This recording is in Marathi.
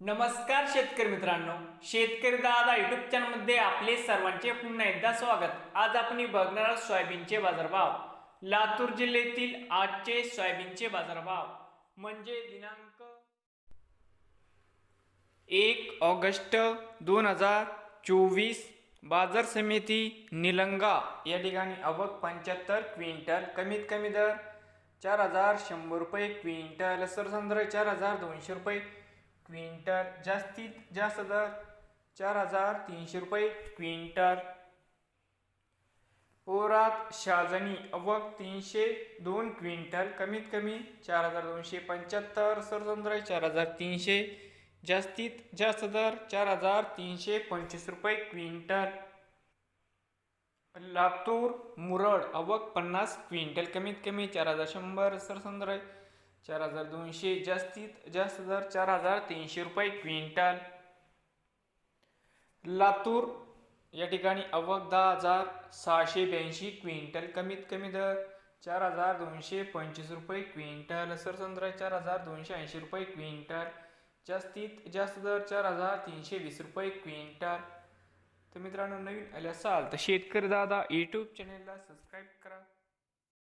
नमस्कार शेतकरी मित्रांनो शेतकरी दादा युट्यूब चॅनलमध्ये आपले सर्वांचे पुन्हा एकदा स्वागत. आज आपण बघणार आहोत सोयाबीनचे बाजारभाव. लातूर जिल्ह्यातील आजचे सोयाबीनचे बाजारभाव. म्हणजे दिनांक एक ऑगस्ट दोन हजार चोवीस बाजार समिती निलंगा. या ठिकाणी आवक पंच्याहत्तर क्विंटल कमीत कमी दर चार हजार शंभर रुपये क्विंटल सरसंद्र चार हजार दोनशे रुपये क्विंटल जास्तीत जास्त दर चार हजार तीनशे रुपये क्विंटल. ओरात शाजनी अवक तीनशे दोन क्विंटल कमीत कमी चार हजार दोनशे पंच्याहत्तर सरसंद्र चार हजार तीनशे जास्तीत जास्त दर चार हजार तीनशे पंचवीस रुपये क्विंटल. लातूर मुरड अवक पन्नास क्विंटल कमीत कमी चार हजार शंभर सरसंद्र चार हजार दोनशे जास्तीत जास्त दर चार हजार तीनशे रुपये क्विंटल. लातूर या ठिकाणी अवक दहा हजार सहाशे ब्याऐंशी क्विंटल कमीत कमी दर चार हजार दोनशे पंचवीस रुपये क्विंटल. सरसंद्रा चार हजार दोनशे ऐंशी रुपये क्विंटल जास्तीत जास्त दर चार हजार तीनशे वीस रुपये क्विंटल. तर मित्रांनो नवीन आले असाल तर शेतकरी दादा यूट्यूब चॅनेलला सबस्क्राईब करा.